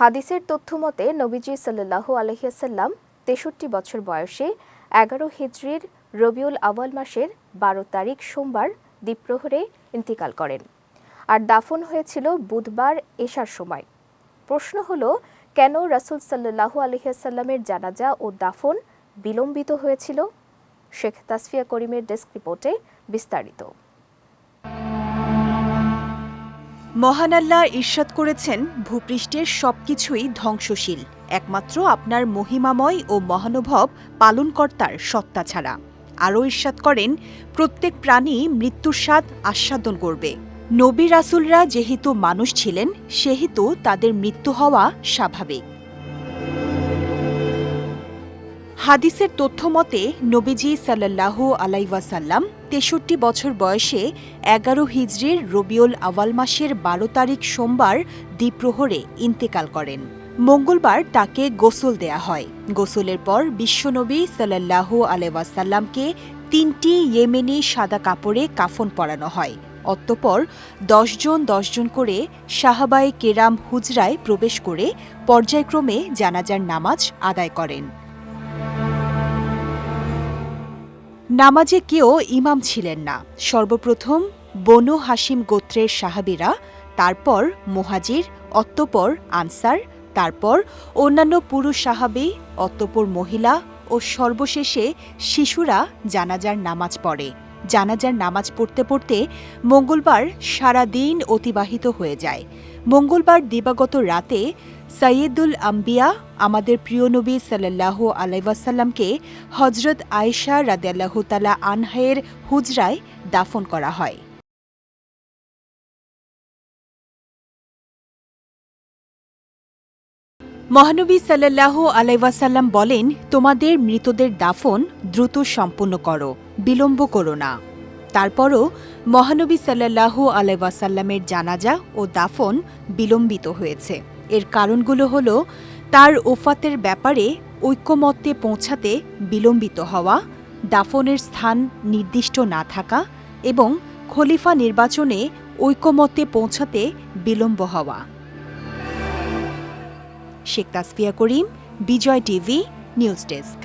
হাদিসের তথ্য মতে, নবীজি সাল্লাহ আলহিয়াসাল্লাম তেষট্টি বছর বয়সে এগারো হিজড়ির রবিউল আওয়াল মাসের বারো তারিখ সোমবার দ্বীপ্রহরে ইন্তিকাল করেন। আর দাফন হয়েছিল বুধবার এশার সময়। প্রশ্ন হলো, কেন রাসুল সাল্লাহু আলহিহাসাল্লামের জানাজা ও দাফন বিলম্বিত হয়েছিল? শেখ তাসফিয়া করিমের ডেস্ক রিপোর্টে বিস্তারিত। মহান আল্লাহ ঈর্ষাদ করেছেন, ভূপৃষ্ঠের সবকিছুই ধ্বংসশীল, একমাত্র আপনার মহিমাময় ও মহানুভব পালনকর্তার সত্তা ছাড়া। আরও ঈর্ষাদ করেন, প্রত্যেক প্রাণী মৃত্যুর স্বাদ আস্বাদন করবে। নবী রাসুলরা যেহেতু মানুষ ছিলেন, সেহেতু তাদের মৃত্যু হওয়া স্বাভাবিক। হাদিসের তথ্য মতে, নবীজি সাল্লাহ আলাইওয়াসাল্লাম তেষট্টি বছর বয়সে এগারো হিজড়ির রবিউল আওয়াল মাসের বারো তারিখ সোমবার দ্বীপ্রহরে ইন্তেকাল করেন। মঙ্গলবার তাকে গোসল দেয়া হয়। গোসলের পর বিশ্বনবী সাল্লাহ আলাইওয়াসাল্লামকে তিনটি ইয়েমেনি সাদা কাপড়ে কাফন পরানো হয়। অতঃপর দশজন দশজন করে সাহাবায়ে কেরাম হুজরায় প্রবেশ করে পর্যায়ক্রমে জানাজার নামাজ আদায় করেন। নামাজে কেউ ইমাম ছিলেন না। সর্বপ্রথম বনু হাসিম গোত্রের সাহাবিরা, তারপর মোহাজির অত্তপর আনসার, তারপর অন্যান্য পুরুষ সাহাবি অত্তপর মহিলা ও সর্বশেষে শিশুরা জানাজার নামাজ পড়ে। জানাজার নামাজ পড়তে পড়তে মঙ্গলবার সারা দিন অতিবাহিত হয়ে যায়। মঙ্গলবার দিবাগত রাতে সৈয়দুল আম্বিয়া, আমাদের প্রিয় নবী সাল্লাহ আলাইসাল্লামকে হজরত আয়েশা রাদিয়াল্লাহ তালা আনহায়ের হুজরায় দাফন করা হয়। মহানবী সাল্লাহ আলাইসাল্লাম বলেন, তোমাদের মৃতদের দাফন দ্রুত সম্পন্ন করো, বিলম্ব করো না। তারপরও মহানবী সাল্লাহ আলাইসাল্লামের জানাজা ও দাফন বিলম্বিত হয়েছে। এর কারণগুলো হল তার ওফাতের ব্যাপারে ঐক্যমত্যে পৌঁছাতে বিলম্বিত হওয়া, দাফনের স্থান নির্দিষ্ট না থাকা এবং খলিফা নির্বাচনে ঐক্যমত্যে পৌঁছাতে বিলম্ব হওয়া। Sheikh Tasfia Karim, Bijoy TV, news desk.